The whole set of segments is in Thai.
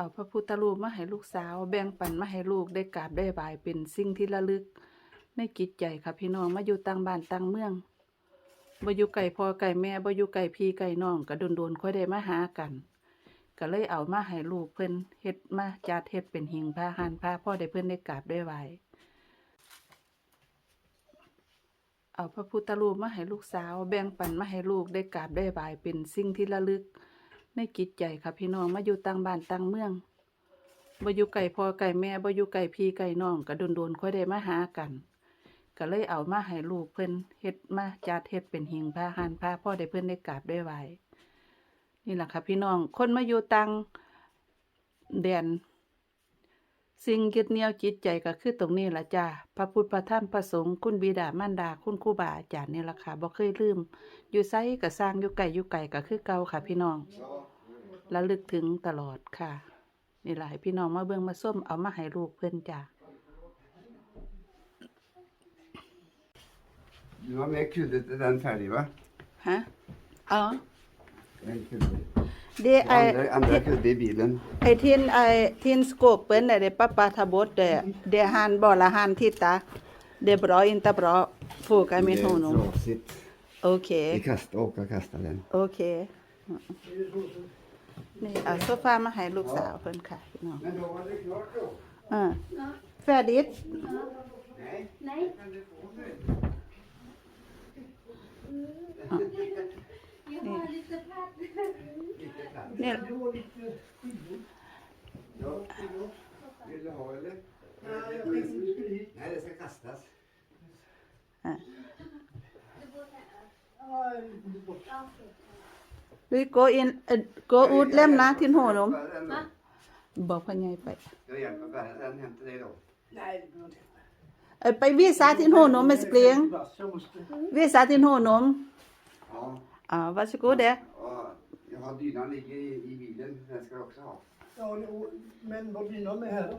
เอาพระพุทธรูปมาให้ลูกสาว แบ่งปันมาให้ลูกได้กราบได้ไหว้เป็นสิ่งที่ระลึกในจิตใจค่ะพี่น้องมาอยู่ต่างบ้านต่างเมืองบ่อยู่ไกลพ่อไกลแม่บ่อยู่ไกลพี่ไกลน้องก็โดนๆค่อยได้มาหากัน ก็เลยเอามาให้ลูกเพิ่นเฮ็ดมาจัดเฮ็ดเป็นหิงพระหานพระพ่อได้เพิ่นได้กราบได้ไหวเอาพระพุทธรูปมาให้ลูกสาว แบ่งปันมาให้ลูกได้กราบได้ไหว้เป็นสิ่งที่ระลึก ในจิตใจค่ะพี่น้องมาอยู่ต่างบ้านต่างเมืองบ่อยู่ไกลพ่อไกลแม่บ่อยู่ไกลพี่ไกลน้องก็โดนๆค่อยได้มาหากัน ก็เลยเอามาให้ลูกเพิ่นเฮ็ดมาจัดเฮ็ดเป็นหิงพระหานพระพ่อได้เพิ่นได้กราบได้ไหวนี่แหละค่ะพี่น้องคนมาอยู่ต่างแดนสิ่งยึดเหนี่ยวจิตใจก็คือตรงนี้ล่ะจ้าพระพุทธพระธรรมพระสงฆ์คุณบิดามารดา คุณครูบาอาจารย์นี่ล่ะค่ะบ่เคยลืม อยู่ไสก็สร้างอยู่ไกลอยู่ไกลก็คือเก่าค่ะพี่น้อง ระลึกถึงตลอดค่ะ นี่แหละให้พี่น้องมาเบิ่งมาส้มเอามาให้ลูกเพิ่นจ้า Du har med kudde til den ferdig, va? ฮะอ๋อ En kudde. เดไอ Andre, andre kudde i bilen. ไอทินไอทินสโกปเปิ้นเดปะปาทบดเดเดหันบ่ละหันทิตาเดบรออินตะบรอฟูกามินโฮน Flåsigt. โอเค Vi kastar, åka och kasta den. โอเค นี่เอาโซฟามาให้ลูกสาวเพิ่นค่ะพี่น้อง Men då var det klart då. อ่าแฟดิส Nej. Nej. Jag har lite platt. Lite plats. นี่ ลุยโกอินโกอูดเล่มนะทินโหนม Bära den då. บอกพ่อใหญ่ไป Ska jag hjälpa bära den hem till dig då? เอ้ยไปวิสาทินโหนมเมสเปลียง Jag måste... วิสาทินโหนม Ja. อ่าวัสกูเด ja jag har dynan ligger i, i bilen. Den ska jag också ha. Ja, och- men var dina med här då?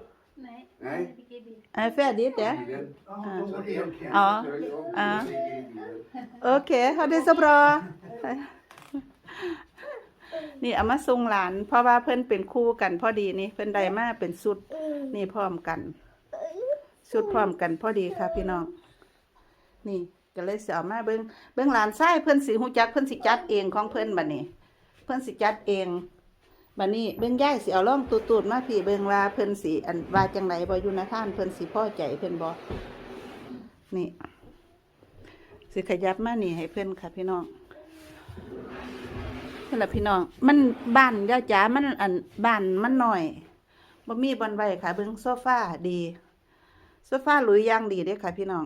Nej. Nej. Jag fick i bil. ไอ้แฟดิสเด I bilen. Jaha, Så då var en, det en okej. Ja. portfölj och Ja. den ligger i bilen. โอเคเขาได้สบรอ นี่เอามาส่งหลาน เพราะว่าเพิ่นเป็นคู่กันพอดีนี่เพิ่นได้มาเป็นสุดนี่พร้อมกันสุดพร้อมกันพอดีค่ะ พี่น้อง นี่ก็เลยเสิเอามาเบิ่งเบิ่งหลานชายเพิ่อนสิฮู้จักเพิ่อนสิจัดเองของเพิ่อนบัดนี้ เพิ่อนสิจัดเองบัดนี้เบิ่งยายสิเอาล่องตูดมาพี่เบิ่งว่าเพิ่อนสิอันว่าจังไดบ่อยู่ในท่านเพิ่อนสิพอใจเพิ่อนบ่นี่สิขยับมานี่ให้เพื่อนค่ะพี่น้อง นี่แหละพี่น้อง มันบ้านย่าจ๋ามันอันบ้านมันหน่อยบ่มีบอนไว้ค่ะเบิ่งโซฟาดีโซฟาหลุยย่างดีเด้ค่ะ พี่น้อง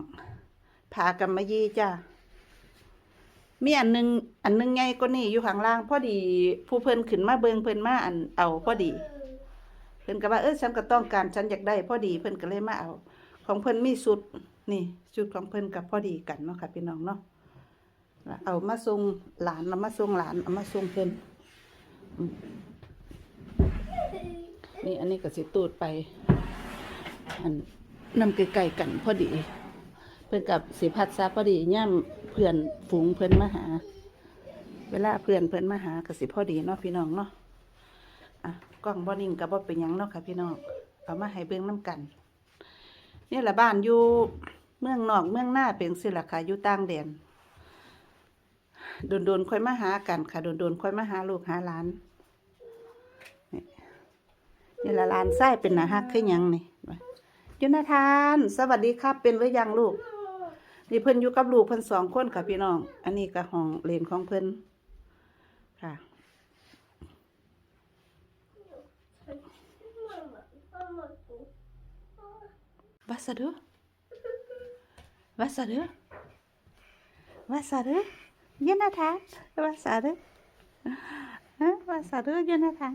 ผากำมะยี่จ้ามีอันหนึง อันหนึงใหญ่กว่านี้อยู่ข้างล่าง พอดีผู้เพิ่นขึ้นมาเบิงเพิ่นมาอันเอาพอดี เพิ่นก็ว่าเออฉันก็ต้องการฉันอยากได้พอดีเพิ่นก็เลยมาเอา ของเพิ่นมีสุดนี่ชุดของเพิ่นกับพอดีกันเนาะค่ะพี่น้องเนาะ เอามาส่งหลานเอามาส่งหลานเอามาส่งเพิ่นอืมนี่อันนี้ก็สิตูดไปอันนำไกลๆกันพอดี เพิ่นกับสิพัดซาพอดีย่ำเพื่อนฝูงเพิ่นมาหา เวลาเพื่อนเพิ่นมาหาก็สิพอดีเนาะพี่น้องเนาะอะกล้องบ่นิ่งก็บ่เป็นยังเนาะค่ะพี่น้องเอามาให้เบิ่งน้ากันนี่แหละบ้านอยู่เมืองนอกเมืองหน้าเป็นสิละค่ะอยู่ต่างแดน โดนๆค่อยมาหากันค่ะโดนๆค่อยมาหาลูกหาหลานนี่ละลานไส้เป็นนาฮักขึ้นยังนี่ยุนาทาน สวัสดีครับ เป็นหรือยังลูก นี่เพิ่นอยู่กับลูกเพิ่นสองคนค่ะพี่น้อง อันนี้ก็ห้องเลนของเพิ่นค่ะ Vad sa du? Vad sa du? Vad sa du? Jonathan? Vad sa du? Hä? Vad sa du Jonathan?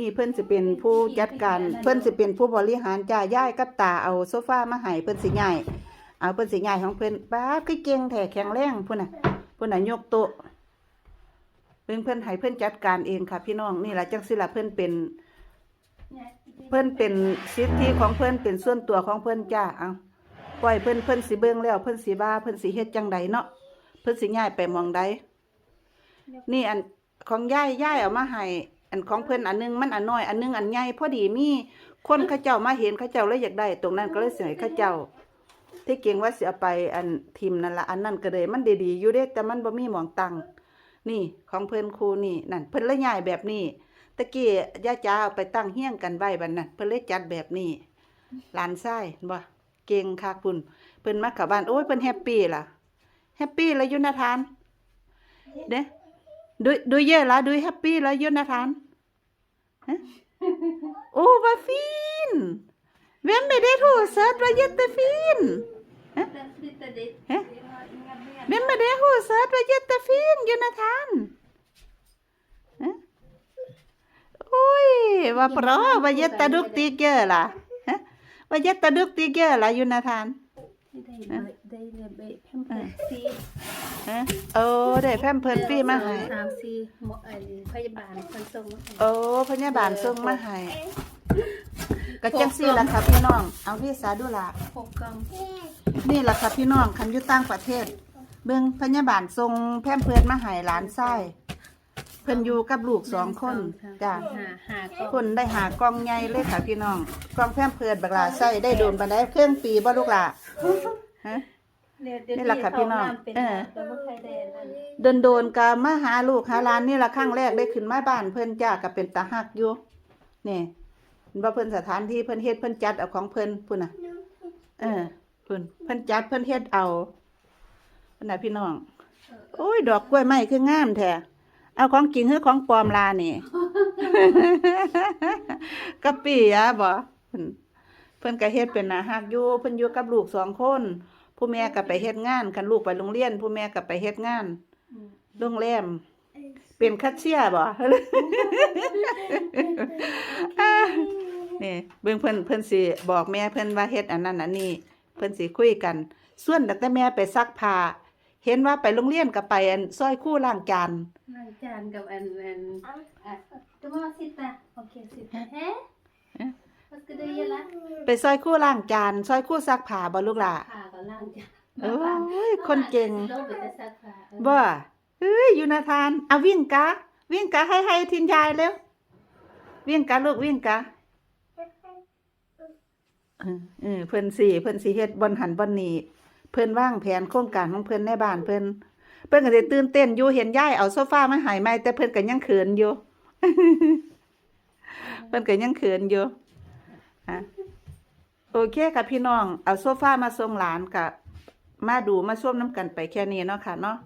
นี่เพิ่นสิเป็นผู้จัดการ เพิ่นสิเป็นผู้บริหารจ่าย่ายกับตาเอาโซฟามาให้เพิ่นสิย้ายเอาเพิ่นสิย้ายของเพิ่นป้าบคือเก่งแท้แข็งแรงพุ่นน่ะพุ่นน่ะยกโต๊ะเพิ่นเพิ่นให้เพิ่นจัดการเองค่ะ พี่น้องนี่ล่ะจังสิล่ะเพิ่นเป็น Nej. เพิ่นเป็นสิทธิของเพิ่นเป็นส่วนตัวของเพิ่นจ้าเอา ปล่อยเพิ่นเพิ่นสิเบิ่งแล้วเพิ่นสิว่าเพิ่นสิเฮ็ดจังใดเนาะเพิ่นสิย้ายไปหมองใดนี่อันของย่ายย่ายเอามาให้อันของเพิ่นอันหนึงมันอันน้อยอันหนึงอันใหญ่พอดีมีคนเขาเจ้ามาเห็นเขาเจ้าเลยอยากได้ ตรงนั้นก็เลยเสิให้เขาเจ้า ที่เก่งว่าสิเอาไปอันทิมนั่นละอันนั้นก็เลยมันดีๆอยู่เด้แต่มันบ่มีหมองตังนี่ของเพิ่นครูนี่นั่นเพิ่นเลยย้ายแบบนี้ตะกี้ย่าจ๋าเอาไปตั้งเฮี้ยงกันไว้บัดนั้นเพิ่นเลยจัดแบบนี้หลานชายบ่เก่งค่ะคุณเพิ่นมาข้าบ้านโอ้ยเพิ่นแฮปปี้ล่ะแฮปปี้แล้วยุนทานเด้ดูดูเยอะละดูแฮปปี้แล้วยุนทานฮะโอ้ว่าฟินเว้นไม่ได้ถูเซิร์ชว่าเยตฟินเว้นไม่ได้ถูเซิร์ชว่าเยตฟินยุนทานฮโอ้ยว่าเพราะว่าเยตดุกติเกอล่ะ ห้สามสี่หมออันพยาบาลคนส่งมาให้โอ้พยาบาลส่งมาให้ก็จังซี่ล่ะค่ะพี่น้อง เอาพี่สาดูล่ะหกกล่องนี่แหละค่ะพี่น้องคันอยู่ต่างประเทศ เบิ่งพยาบาลส่งแพมเพิร์ดมาให้หลานไส้ เพิ่นอยู่กับลูกสองคนจ้ะหาหากล่องคนได้หากล่องใหญ่เลยค่ะพี่น้องกล่องแพมเพิร์ดบักหลาใส่ได้โดนปานใดเครื่องปีบ่ลูกหล่ะฮะเนี่ยเดี๋ยวนี่แหละค่ะพี่น้องเป็นเออแล้วบ่ใครได้นั่นโดนโดนๆกะมาหาลูกหาหลานนี่ละครั้งแรกได้ขึ้นมาบ้านเพิ่นจ้าก็เป็นตาฮักอยู่นี่เห็นว่าเพิ่นสถานที่เพิ่นเฮ็ดเพิ่นจัดเอาของเพิ่นพุ่นน่ะ เออเพิ่นเพิ่นจัดเพิ่นเฮ็ดเอาพุ่นน่ะพี่น้องโอ้ยดอกกล้วยไม้คืองามแท้ เอาของจริงหรือของปลอมลานี่กะปิอะบ่เพิ่นเพิ่นก็เฮ็ดเป็นหน้าฮักอยู่เพิ่นอยู่กับลูกสองคน ผู้แม่ก็ไปเฮ็ดงานคันลูกไปโรงเรียน ผู้แม่ก็ไปเฮ็ดงานอืมโรงแรมเป็นคัชเชียร์บ่อ่านี่เบิ่งเพิ่นเพิ่นสิบอกแม่เพิ่นว่าเฮ็ดอันนั้นอันนี้ เพิ่นสิคุยกัน ส่วนตั้งแต่แม่ไปซักผ้า เห็นว่าไปโรงเรียนก็ไปอันซอยคู่ล้างจานล้างจานกับอันอันอะ Du må sitta. Okej, sitta. Hä? Hä? Vad ska du göra? ไปซอยคู่ล้างจานซอยคู่ซักผ้าบ่ลูกล่ะ Här och ล้างจานโอ้ยคนเก่งบ่เอ้ยอยู่นาทานเอาวิ่งกะ วิ่งกะให้ให้ทินยายเร็ววิ่งกะลูกวิ่งกะเออเพิ่นสิเพิ่นสิเฮ็ดบอนหันบอนนี่ เพิ่นว่างแผนโครงการของเพิ่นในบ้านเพิ่นเพิ่นก็ได้ตื่นเต้นอยู่เห็นยายเอาโซฟามาให้ใหม่แต่เพิ่นก็ยังเขินอยู่ เพิ่นก็ยังเขินอยู่อะโอเคค่ะพี่น้อง เอาโซฟามาส่งหลานกับมาดูมาส้วมน้ำกันไปแค่นี้เนาะค่ะเนาะ